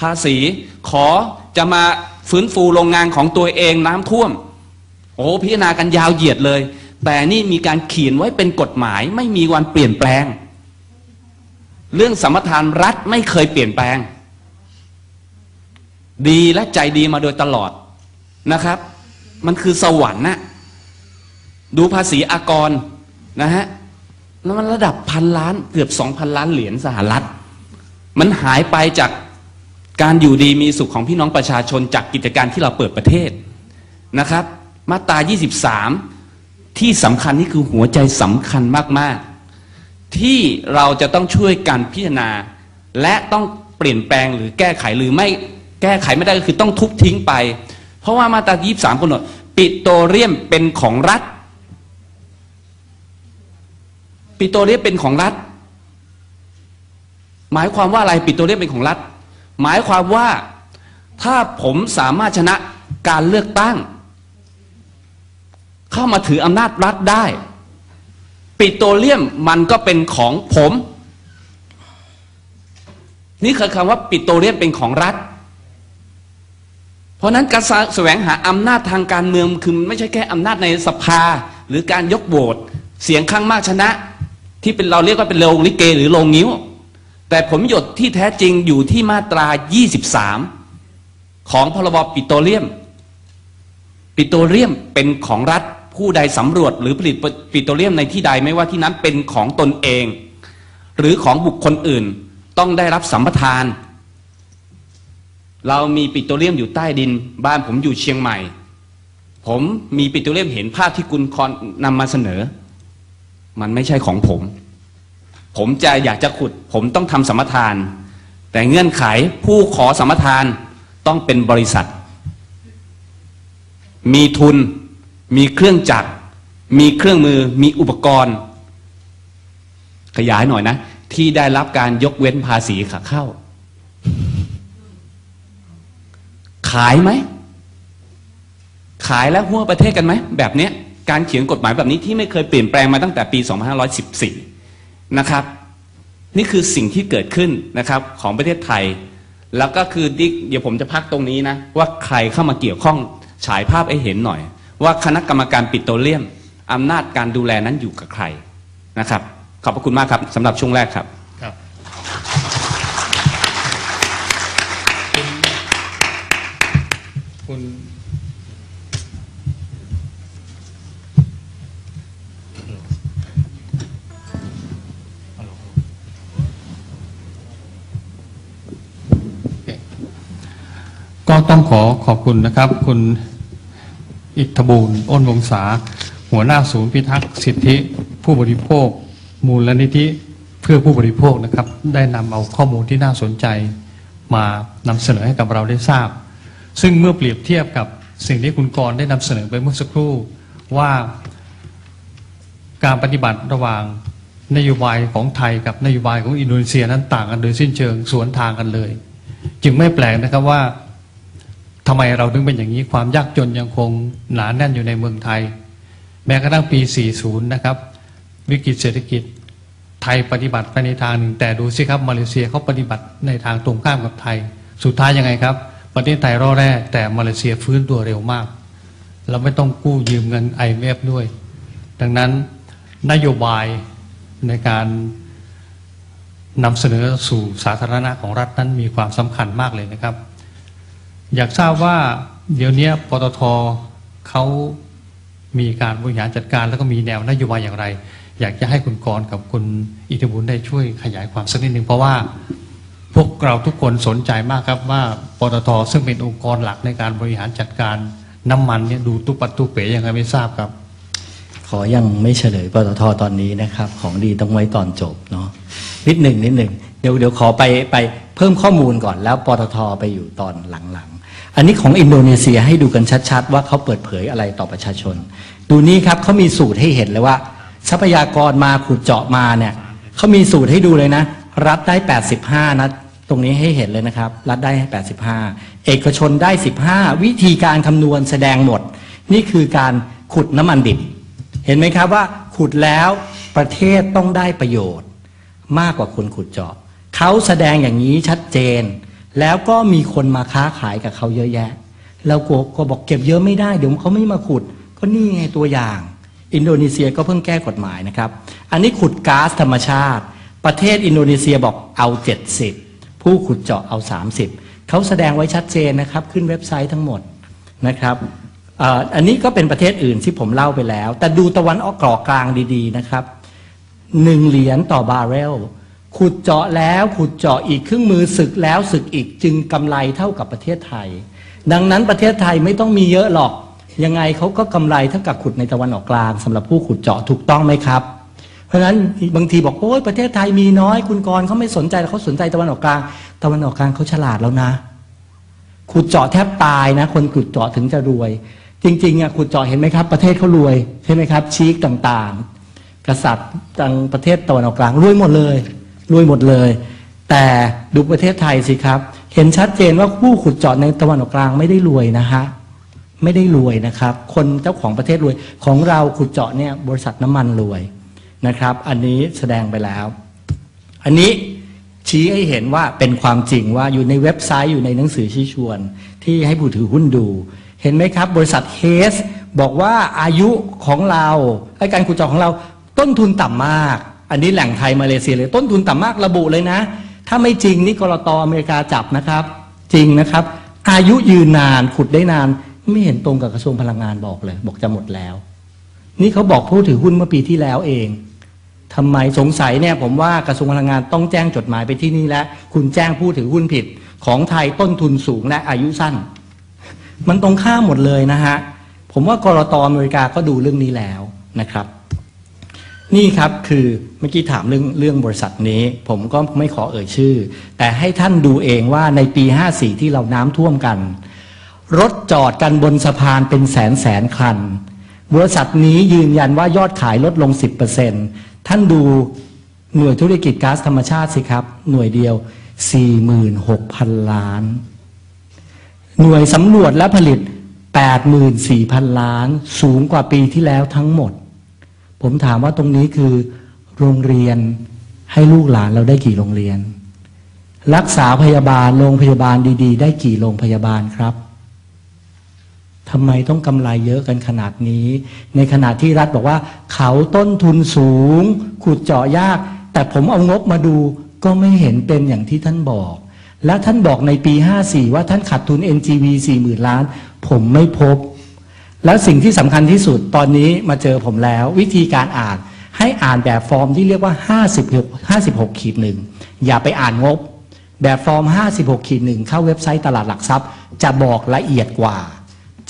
ภาษีขอจะมาฟื้นฟูโรงงานของตัวเองน้ำท่วม โอ้พิจารณากันยาวเหยียดเลย แต่นี่มีการเขียนไว้เป็นกฎหมาย ไม่มีวันเปลี่ยนแปลง เรื่องสมปทานรัฐไม่เคยเปลี่ยนแปลง ดีและใจดีมาโดยตลอดนะครับ มันคือสวรรค์นะดูภาษีอากรนะฮะแล้วมันระดับพันล้านเกือบสองพันล้านเหรียญสหรัฐ มันหายไปจาก การอยู่ดีมีสุขของพี่น้องประชาชนจากกิจการที่เราเปิดประเทศนะครับ มาตรา 23 ที่สำคัญนี่คือหัวใจสำคัญมาก ๆ ที่เราจะต้องช่วยกันพิจารณา และต้องเปลี่ยนแปลงหรือแก้ไขหรือไม่แก้ไขไม่ได้ก็คือต้องทุบทิ้งไป เพราะว่ามาตรา 23กำหนดปิโตรเลียมเป็นของรัฐ ปิโตรเลียมเป็นของรัฐ หมายความว่าอะไรปิโตรเลียมเป็นของรัฐ หมายความว่าถ้าผมสามารถชนะการเลือกตั้ง เข้ามาถืออำนาจรัฐได้ ปิโตรเลียมมันก็เป็นของผม นี่คือคำว่าปิโตรเลียมเป็นของรัฐ เพราะนั้นการแสวงหาอำนาจทางการเมืองคือไม่ใช่แค่อำนาจในสภาหรือการยกโหวตเสียงข้างมากชนะ ที่เป็นเราเรียกว่าเป็นโรงลิเกหรือโรงนิ้ว แต่ผลประโยชน์ที่แท้จริงอยู่ที่มาตรา 23 ของพรบปิโตรเลียม ปิโตรเลียมเป็นของรัฐผู้ใดสำรวจหรือผลิตปิโตรเลียมในที่ใดไม่ว่าที่นั้นเป็นของตนเอง หรือของบุคคลอื่นต้องได้รับสัมปทาน เรามีปิโตรเลียมอยู่ใต้ดิน บ้านผมอยู่เชียงใหม่ ผมมีปิโตรเลียมเห็นภาพที่คุณคอนนำมาเสนอ มันไม่ใช่ของผม ผมจะอยากจะขุด ผมต้องทำสมทาน แต่เงื่อนไขผู้ขอสมทานต้องเป็นบริษัท มีทุน มีเครื่องจักร มีเครื่องมือ มีอุปกรณ์ ขยายหน่อยนะ ที่ได้รับการยกเว้นภาษีขาเข้า ขายไหม ขายแล้วหัวประเทศกันไหม แบบนี้การเขียนกฎหมายแบบนี้ที่ไม่เคยเปลี่ยนแปลงมาตั้งแต่ปี 2514 นะครับ นี่คือสิ่งที่เกิดขึ้นนะครับของประเทศไทย แล้วก็คือดิเดี๋ยวผมจะพักตรงนี้นะว่าใครเข้ามาเกี่ยวข้องฉายภาพให้เห็นหน่อย ว่าคณะกรรมการปิโตรเลียมอำนาจการดูแลนั้นอยู่กับใครนะครับ ขอบพระคุณมากครับสำหรับช่วงแรกครับครับคุณ ต้องขอขอบคุณนะครับ คุณอิทธบูรณ์อ้นวงศาหัวหน้าศูนย์พิทักษ์สิทธิ ผู้บริโภค มูลนิธิเพื่อผู้บริโภคนะครับ ได้นำเอาข้อมูลที่น่าสนใจ มานำเสนอให้กับเราได้ทราบ ซึ่งเมื่อเปรียบเทียบกับสิ่งที่คุณกรณ์ได้นำเสนอไปเมื่อสักครู่ว่าการปฏิบัติระหว่างนโยบายของไทยกับนโยบายของอินโดนีเซียนั้นต่างกันโดยสิ้นเชิงสวนทางกันเลย จึงไม่แปลกนะครับว่า ทำไมเราถึงเป็นอย่างนี้ความยากจนยังคงหนาแน่นอยู่ในเมืองไทย แม้กระทั่งปี 40 นะครับ วิกฤตเศรษฐกิจไทยปฏิบัติไปในทางหนึ่งแต่ดูสิครับมาเลเซียเขาปฏิบัติในทางตรงข้ามกับไทย สุดท้ายยังไงครับ ประเทศไทยรอดแรกแต่มาเลเซียฟื้นตัวเร็วมาก เราไม่ต้องกู้ยืมเงิน IMF ด้วย ดังนั้นนโยบายในการนำเสนอสู่สาธารณะของรัฐนั้นมีความสำคัญมากเลยนะครับ อยากทราบว่าเดี๋ยวนี้ปตทเขามีการบริหารจัดการแล้วก็มีแนวนโยบายอย่างไร อยากจะให้คุณกรกับคุณอิทธิบุญได้ช่วยขยายความสักนิดหนึ่งเพราะว่าพวกเราทุกคนสนใจมากครับว่าปตทซึ่งเป็นองค์กรหลักในการบริหารจัดการน้ำมันเนี่ยดูตุปัดตุเป๋ยังไงไม่ทราบครับ ขอยังไม่เฉลยปตทตอนนี้นะครับ ของดีต้องไว้ตอนจบเนาะนิดหนึ่งนิดหนึ่งเดี๋ยวเดี๋ยวขอไปไปเพิ่มข้อมูลก่อนแล้วปตทไปอยู่ตอนหลังๆ อันนี้ของอินโดนีเซียให้ดูกันชัด ๆ ว่าเขาเปิดเผยอะไรต่อประชาชน ดูนี่ครับเขามีสูตรให้เห็นเลยว่า ทรัพยากรมาขุดเจาะมาเนี่ยเขามีสูตรให้ดูเลยนะ รัฐได้ 85 นะ ตรงนี้ให้เห็นเลยนะครับ รัฐได้ 85 เอกชนได้ 15 วิธีการคำนวณแสดงหมด นี่คือการขุดน้ำมันดิบ เห็นไหมครับว่าขุดแล้วประเทศต้องได้ประโยชน์ มากกว่าคนขุดเจาะเขาแสดงอย่างนี้ชัดเจน แล้วก็มีคนมาค้าขายกับเขาเยอะแยะเรากก็บอกเก็บเยอะไม่ได้เดี๋ยวเขาไม่มาขุด ก็นี่ไงตัวอย่าง อินโดนีเซียก็เพิ่งแก้กฎหมายนะครับ อันนี้ขุดก๊าซธรรมชาติ ประเทศอินโดนีเซียบอกเอา 70 ผู้ขุดเจาะเอา 30เขาแสดงไว้ชัดเจนนะครับ ขึ้นเว็บไซต์ทั้งหมดนะครับอ,อันนี้ก็เป็นประเทศอื่นที่ผมเล่าไปแล้ว แต่ดูตะวันออกกรอกกลางดีๆนะครับหนึ่งเหรียญต่อบาร์เรล ขุดเจาะแล้วขุดเจาะอีกเครื่องมือศึกแล้วศึกอีกจึงกำไรเท่ากับประเทศไทย ดังนั้นประเทศไทยไม่ต้องมีเยอะหรอก ยังไงเขาก็กำไรเท่ากับขุดในตะวันออกกลางสำหรับผู้ขุดเจาะถูกต้องไหมครับ เพราะฉะนั้นบางทีบอกโอ้ยประเทศไทยมีน้อยคุณกรเขาไม่สนใจเขาสนใจตะวันออกกลาง ตะวันออกกลางเขาฉลาดแล้วนะ ขุดเจาะแทบตายนะ คนขุดเจาะถึงจะรวย จริงๆอะขุดเจาะเห็นไหมครับ ประเทศเขารวยใช่ไหมครับชีกต่างๆ กษัตริย์ต่างประเทศตะวันออกกลางรวยหมดเลย รวยหมดเลย แต่ดูประเทศไทยสิครับ เห็นชัดเจนว่าผู้ขุดเจาะในตะวันออกกลางไม่ได้รวยนะฮะไม่ได้รวยนะครับ คนเจ้าของประเทศรวยของเราขุดเจาะเนี่ยบริษัทน้ำมันรวยนะครับ อันนี้แสดงไปแล้ว อันนี้ชี้ให้เห็นว่าเป็นความจริงว่าอยู่ในเว็บไซต์อยู่ในหนังสือชี้ชวน ที่ให้ผู้ถือหุ้นดู เห็นไหมครับ บริษัทเฮสบอกว่าอายุของเราไอการขุดเจาะของเราต้นทุนต่ำมาก อันนี้แหล่งไทยมาเลเซียเลยต้นทุนต่ำมากระบุเลยนะ ถ้าไม่จริงนี่กรตอเมริกาจับนะครับ จริงนะครับ อายุยืนนานขุดได้นาน ไม่เห็นตรงกับกระทรวงพลังงานบอกเลย บอกจะหมดแล้ว นี่เขาบอกผู้ถือหุ้นเมื่อปีที่แล้วเองทำไมสงสัยเนี่ยผมว่ากระทรวงพลังงานต้องแจ้งจดหมายไปที่นี่แล้ว คุณแจ้งผู้ถือหุ้นผิด ของไทยต้นทุนสูงและอายุสั้น มันตรงข้ามหมดเลยนะฮะผมว่ากรตอเมริกาก็ดูเรื่องนี้แล้วนะครับ นี่ครับคือเมื่อกี้ถามเรื่องเรื่องบริษัทนี้ ผมก็ไม่ขอเอ่ยชื่อ แต่ให้ท่านดูเองว่าในปี 54 ที่เราน้ำท่วมกัน รถจอดกันบนสะพานเป็นแสนแสนคัน บริษัทนี้ยืนยันว่ายอดขายลดลง 10%ท่านดูหน่วยธุรกิจก๊าซธรรมชาติสิครับ หน่วยเดียว 46,000 ล้าน หน่วยสำรวจและผลิต 84,000 ล้าน สูงกว่าปีที่แล้วทั้งหมด ผมถามว่าตรงนี้คือ โรงเรียนให้ลูกหลานเราได้กี่โรงเรียน รักษาพยาบาลโรงพยาบาลดี ๆ ได้กี่โรงพยาบาลครับทำไมต้องกำไรเยอะกันขนาดนี้ ในขณะที่รัฐบอกว่า เขาต้นทุนสูง ขุดเจาะยาก แต่ผมเอางบมาดูก็ไม่เห็นเป็นอย่างที่ท่านบอก และท่านบอกในปี 54 ว่าท่านขาดทุน NGV 40,000 ล้าน ผมไม่พบ แล้วสิ่งที่สำคัญที่สุดตอนนี้มาเจอผมแล้ว วิธีการอ่านให้อ่านแบบฟอร์มที่เรียกว่า 56 56ขีดหนึ่งอย่าไปอ่านงบ แบบฟอร์ม 56ขีดหนึ่งเข้าเว็บไซต์ตลาดหลักทรัพย์ จะบอกละเอียดกว่า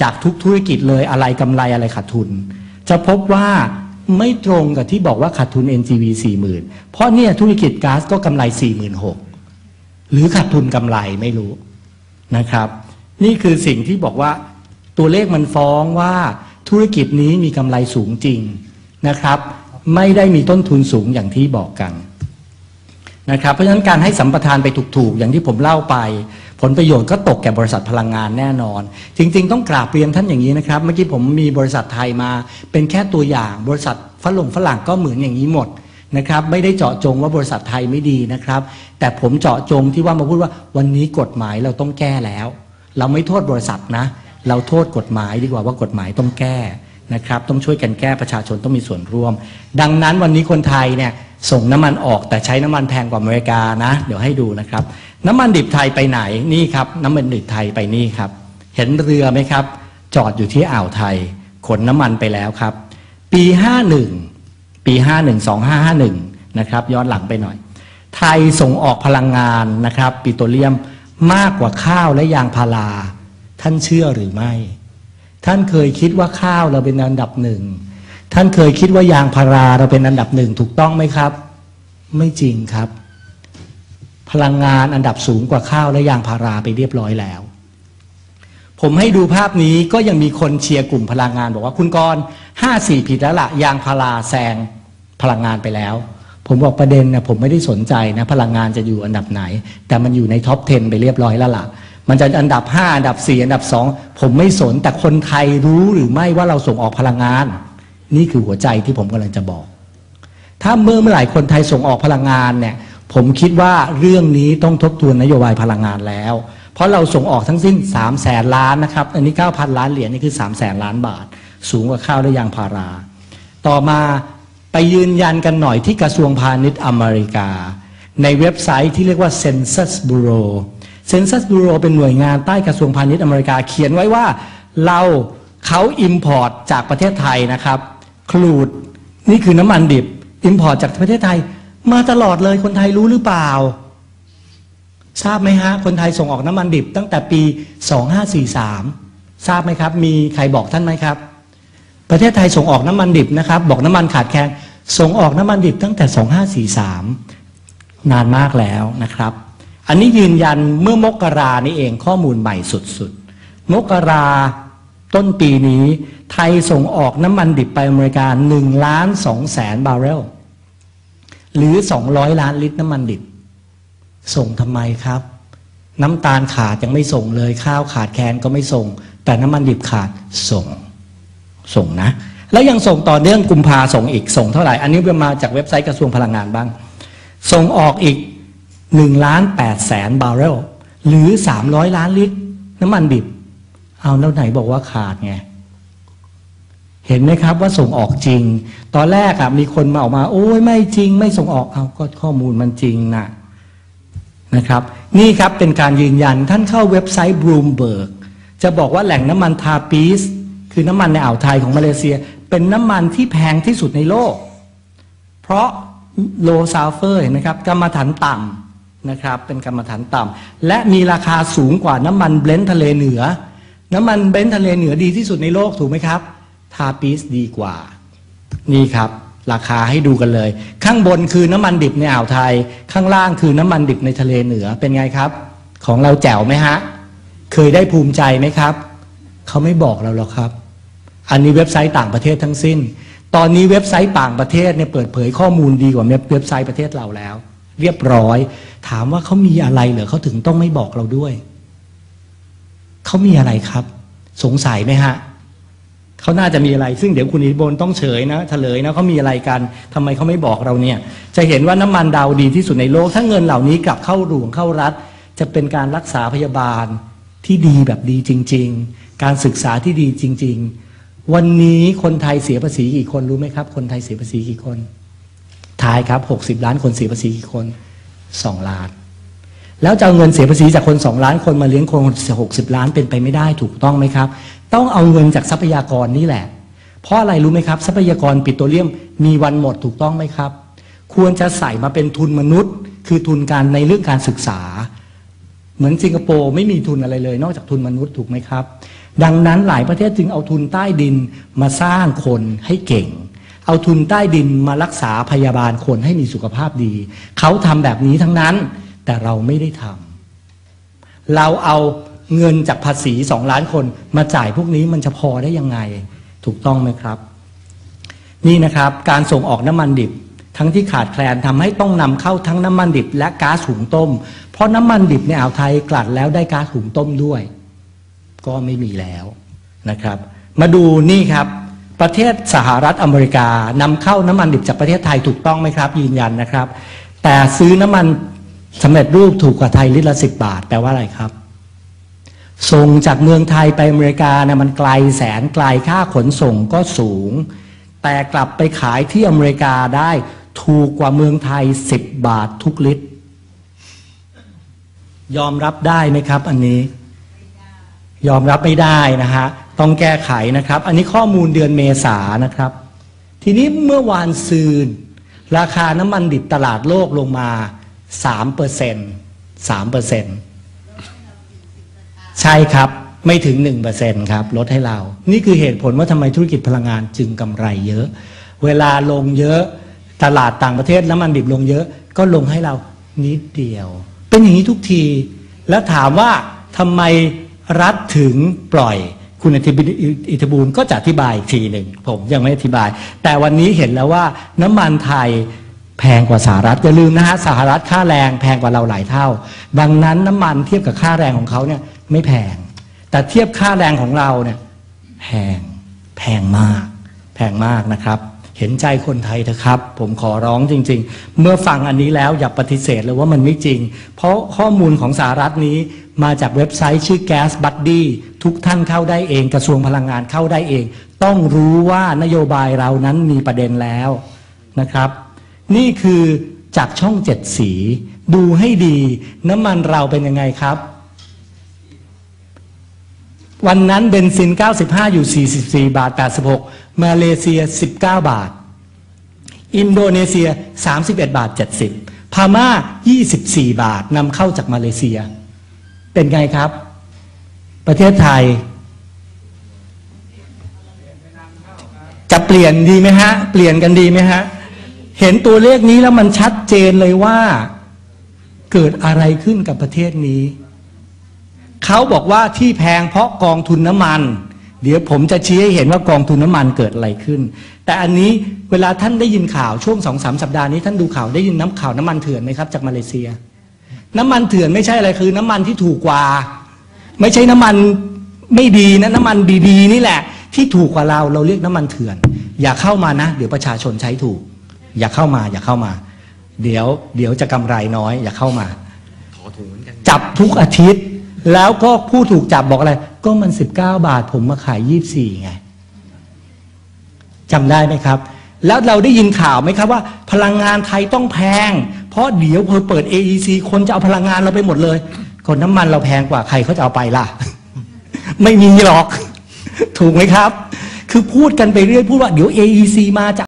จากทุกธุรกิจเลยอะไรกำไรอะไรขาดทุน จะพบว่าไม่ตรงกับที่บอกว่าขาดทุน NGV 40,000 เพราะเนี่ยธุรกิจก๊าซก็กำไร 46,000 หรือขาดทุนกำไรไม่รู้นะครับ นี่คือสิ่งที่บอกว่า ตัวเลขมันฟ้องว่าธุรกิจนี้มีกำไรสูงจริงนะครับ ไม่ได้มีต้นทุนสูงอย่างที่บอกกันนะครับเพราะฉะนั้นการให้สัมปทานไปถูกๆ อย่างที่ผมเล่าไป ผลประโยชน์ก็ตกแก่บริษัทพลังงานแน่นอน จริง ๆ ต้องกราบเรียนท่านอย่างนี้นะครับ เมื่อกี้ผมมีบริษัทไทยมา เป็นแค่ตัวอย่างบริษัทฝรั่งฝรั่งก็เหมือนอย่างนี้หมดนะครับไม่ได้เจาะจงว่าบริษัทไทยไม่ดีนะครับ แต่ผมเจาะจงที่ว่ามาพูดว่าวันนี้กฎหมายเราต้องแก้แล้ว เราไม่โทษบริษัทนะ เราโทษกฎหมายดีกว่าว่ากฎหมายต้องแก้นะครับ ต้องช่วยกันแก้ประชาชนต้องมีส่วนร่วม ดังนั้นวันนี้คนไทยเนี่ยส่งน้ำมันออกแต่ใช้น้ำมันแพงกว่าอเมริกานะ เดี๋ยวให้ดูนะครับ น้ำมันดิบไทยไปไหนนี่ครับ น้ำมันดิบไทยไปนี่ครับ เห็นเรือไหมครับ จอดอยู่ที่อ่าวไทย ขนน้ำมันไปแล้วครับ ปี 51 ปี 51 2551 นะครับย้อนหลังไปหน่อย ไทยส่งออกพลังงานนะครับ ปิโตรเลียมมากกว่าข้าวและยางพารา ท่านเชื่อหรือไม่ ท่านเคยคิดว่าข้าวเราเป็นอันดับหนึ่ง ท่านเคยคิดว่ายางพาราเราเป็นอันดับหนึ่งถูกต้องไหมครับ ไม่จริงครับ พลังงานอันดับสูงกว่าข้าวและยางพาราไปเรียบร้อยแล้ว ผมให้ดูภาพนี้ก็ยังมีคนเชียร์กลุ่มพลังงาน บอกว่าคุณกรห้าสี่ผิดแล้วละ่ะยางพาราแซงพลังงานไปแล้ว ผมบอกประเด็นนะผมไม่ได้สนใจนะ พลังงานจะอยู่อันดับไหน แต่มันอยู่ในท็อป 10 ไปเรียบร้อยแล้วล่ะ มันจะอันดับ 5 อันดับ 4 อันดับ 2 ผมไม่สนแต่คนไทยรู้หรือไม่ว่าเราส่งออกพลังงาน นี่คือหัวใจที่ผมกำลังจะบอก ถ้าเมื่อเมื่อไหร่คนไทยส่งออกพลังงานเนี่ยผมคิดว่าเรื่องนี้ต้องทบทวนนโยบายพลังงานแล้ว เพราะเราส่งออกทั้งสิ้น3 0 0แสนล้านนะครับ อันนี้ 9,000 ล้านเหรียญนี่คือ3 0 0แสนล้านบาท สูงกว่าข้าวและยางพารา ต่อมาไปยืนยันกันหน่อยที่กระทรวงพาณิชย์อเมริกา ในเว็บไซต์ที่เรียกว่า Census Bureau Census Bureau เป็นหน่วยงานใต้กระทรวงพาณิชย์อเมริกาเขียนไว้ว่า เราเขา Import จากประเทศไทยนะครับครูดนี่คือน้ำมันดิบ Import จากประเทศไทย มาตลอดเลยคนไทยรู้หรือเปล่า ทราบไหมฮะ คนไทยส่งออกน้ำมันดิบ ตั้งแต่ปี 2543 ทราบไหมครับ มีใครบอกท่านไหมครับ ประเทศไทยส่งออกน้ำมันดิบนะครับ บอกน้ำมันขาดแคลนส่งออกน้ำมันดิบตั้งแต่ 2543 นานมากแล้วนะครับ อันนี้ยืนยันเมื่อมกรานี่เองข้อมูลใหม่สุดๆ มกราต้นปีนี้ไทยส่งออกน้ำมันดิบไปอเมริกา1ล้าน2แสนบาร์เรล หรือ 200 ล้านลิตรน้ำมันดิบ ส่งทำไมครับ น้ำตาลขาดยังไม่ส่งเลย ข้าวขาดแคลนก็ไม่ส่ง แต่น้ำมันดิบขาดส่ง ส่งนะ แล้วยังส่งต่อเนื่องกุมภาส่งอีกส่งเท่าไหร่ อันนี้เป็นมาจากเว็บไซต์กระทรวงพลังงานบ้าง ส่งออกอีก 1ล้าน8แสนบาร์เรลหรือ 300 ล้านลิตร น้ำมันดิบ เอาแล้วไหนบอกว่าขาดไง เห็นไหมครับว่าส่งออกจริง ตอนแรกอะมีคนมาออกมา โอ้ยไม่จริง ไม่ส่งออกเอาก็ข้อมูลมันจริงนะนะครับ นี่ครับเป็นการยืนยันท่านเข้าเว็บไซต์ Bloomberg จะบอกว่าแหล่งน้ำมันทาปีสคือน้ำมันในอ่าวไทยของมาเลเซีย เป็นน้ำมันที่แพงที่สุดในโลก เพราะโลซาเฟอร์เห็นไหมครับกรรมฐานต่ำ นะครับเป็นกรรมฐานต่ำและมีราคาสูงกว่าน้ำมันเบลนท์ทะเลเหนือ น้ำมันเบลนท์ทะเลเหนือดีที่สุดในโลกถูกไหมครับทาปีสดีกว่า นี่ครับ ราคาให้ดูกันเลย ข้างบนคือน้ำมันดิบในอ่าวไทย ข้างล่างคือน้ำมันดิบในทะเลเหนือเป็นไงครับ ของเราแจ๋วไหมฮะ เคยได้ภูมิใจไหมครับ เขาไม่บอกเราหรอกครับ อันนี้เว็บไซต์ต่างประเทศทั้งสิ้น ตอนนี้เว็บไซต์ต่างประเทศเนี่ยเปิดเผยข้อมูลดีกว่าเว็บไซต์ประเทศเราแล้ว เรียบร้อย ถามว่าเขามีอะไรเหรอเขาถึงต้องไม่บอกเราด้วยเขามีอะไรครับ สงสัยไหมฮะเขาน่าจะมีอะไร ซึ่งเดี๋ยวคุณอิทธิบลต้องเฉยนะเฉลยนะเขามีอะไรกันทำไมเขาไม่บอกเราเนี่ย จะเห็นว่าน้ำมันดาวดีที่สุดในโลก ถ้าเงินเหล่านี้กลับเข้าหลวงเข้ารัฐ จะเป็นการรักษาพยาบาลที่ดีแบบดีจริง ๆ การศึกษาที่ดีจริง ๆ วันนี้คนไทยเสียภาษีกี่คนรู้ไหมครับ คนไทยเสียภาษีกี่คนทายครับ60ล้านคนเสียภาษีกี่คน 2ล้าน แล้วจะเอาเงินเสียภาษีจากคนสองล้านคนมาเลี้ยงคนหกสิบล้านเป็นไปไม่ได้ถูกต้องไหมครับ ต้องเอาเงินจากทรัพยากรนี่แหละ เพราะอะไรรู้ไหมครับ ทรัพยากรปิโตรเลียมมีวันหมดถูกต้องไหมครับ ควรจะใส่มาเป็นทุนมนุษย์ คือทุนการในเรื่องการศึกษา เหมือนสิงคโปร์ไม่มีทุนอะไรเลย นอกจากทุนมนุษย์ถูกไหมครับ ดังนั้นหลายประเทศจึงเอาทุนใต้ดินมาสร้างคนให้เก่ง เอาทุนใต้ดินมารักษาพยาบาลคนให้มีสุขภาพดี เขาทำแบบนี้ทั้งนั้น แต่เราไม่ได้ทำเราเอาเงินจากภาษีสองล้านคนมาจ่ายพวกนี้มันจะพอได้ยังไง ถูกต้องไหมครับ นี่นะครับการส่งออกน้ำมันดิบ ทั้งที่ขาดแคลนทำให้ต้องนำเข้าทั้งน้ำมันดิบ และก๊าซหุงต้ม เพราะน้ำมันดิบในอ่าวไทยกลั่นแล้วได้ก๊าซหุงต้มด้วย ก็ไม่มีแล้วนะครับ มาดูนี่ครับ ประเทศสหรัฐอเมริกานำเข้าน้ำมันดิบจากประเทศไทยถูกต้องไหมครับ ยืนยันนะครับ แต่ซื้อน้ำมันสำเร็จรูปถูกกว่าไทยลิตรละสิบบาทแปลว่าอะไรครับ ส่งจากเมืองไทยไปอเมริกาเนี่ยมันไกลแสนไกลค่าขนส่งก็สูง แต่กลับไปขายที่อเมริกาได้ถูกกว่าเมืองไทยสิบบาททุกลิตร ยอมรับได้ไหมครับ อันนี้ ยอมรับไม่ได้นะฮะ ต้องแก้ไขนะครับ อันนี้ข้อมูลเดือนเมษานะครับ ทีนี้เมื่อวานซืน ราคาน้ำมันดิบตลาดโลกลงมาสามเปอร์เซ็นสามเปอร์เซ็นใช่ครับไม่ถึงหนึ่งเปอร์เซ็นครับลดให้เรา นี่คือเหตุผลว่าทำไมธุรกิจพลังงานจึงกำไรเยอะ เวลาลงเยอะตลาดต่างประเทศน้ำมันดิบลงเยอะ ก็ลงให้เรานิดเดียว เป็นอย่างนี้ทุกที แล้วถามว่าทำไมรัฐถึงปล่อย คุณอธิบอิทบูลก็จะอธิบายอีกทีหนึ่งผมยังไม่อธิบาย แต่วันนี้เห็นแล้วว่าน้ำมันไทยแพงกว่าสหรัฐอย่าลืมนะฮะสหรัฐค่าแรงแพงกว่าเราหลายเท่า ดังนั้นน้ำมันเทียบกับค่าแรงของเขาเนี่ยไม่แพง แต่เทียบค่าแรงของเราเนี่ยแพงแพงมาก แพงมากนะครับ เห็นใจคนไทยเถอะครับ ผมขอร้องจริง ๆ เมื่อฟังอันนี้แล้วอย่าปฏิเสธเลยว่ามันไม่จริง เพราะข้อมูลของสหรัฐนี้ มาจากเว็บไซต์ชื่อ Gas Buddy ทุกท่านเข้าได้เอง กระทรวงพลังงานเข้าได้เอง ต้องรู้ว่านโยบายเรานั้นมีประเด็นแล้วนะครับ นี่คือจากช่องเจ็ดสี ดูให้ดีน้ำมันเราเป็นยังไงครับ วันนั้นเบนซิน 95 อยู่ 44 บาท 86 มาเลเซีย 19 บาท อินโดนีเซีย 31 บาท 70 พม่า 24 บาทนำเข้าจากมาเลเซีย เป็นไงครับ ประเทศไทย จะเปลี่ยนดีไหมฮะ เปลี่ยนกันดีไหมฮะ เห็นตัวเลขนี้แล้วมันชัดเจนเลยว่า เกิดอะไรขึ้นกับประเทศนี้เขาบอกว่าที่แพงเพราะกองทุนน้ำมัน เดี๋ยวผมจะชี้ให้เห็นว่ากองทุนน้ำมันเกิดอะไรขึ้น แต่อันนี้เวลาท่านได้ยินข่าวช่วงสองสามสัปดาห์นี้ท่านดูข่าวได้ยินน้ำข่าวน้ำมันเถื่อนไหมครับจากมาเลเซีย น้ำมันเถื่อนไม่ใช่อะไรคือ น้ำมันที่ถูกกว่า ไม่ใช่น้ำมันไม่ดีนะน้ำมันดีๆ นี่แหละ ที่ถูกกว่าเราเราเรียกน้ำมันเถื่อน อย่าเข้ามานะ เดี๋ยวประชาชนใช้ถูก อย่าเข้ามา อย่าเข้ามา เดี๋ยว เดี๋ยวจะกำไรน้อย อย่าเข้ามาจับทุกอาทิตย์ แล้วก็ผู้ถูกจับบอกอะไร ก็มันสิบเก้าบาท ผมมาขายยี่สี่ไงจำได้ไหมครับ แล้วเราได้ยินข่าวไหมครับว่า พลังงานไทยต้องแพง เพราะเดี๋ยวเพอเปิด AEC คนจะเอาพลังงานเราไปหมดเลยคนน้ำมันเราแพงกว่าใครเขาจะเอาไปล่ะ ไม่มีหรอก ถูกไหมครับ คือพูดกันไปเรื่อยพูดว่าเดี๋ยว AEC มาจะ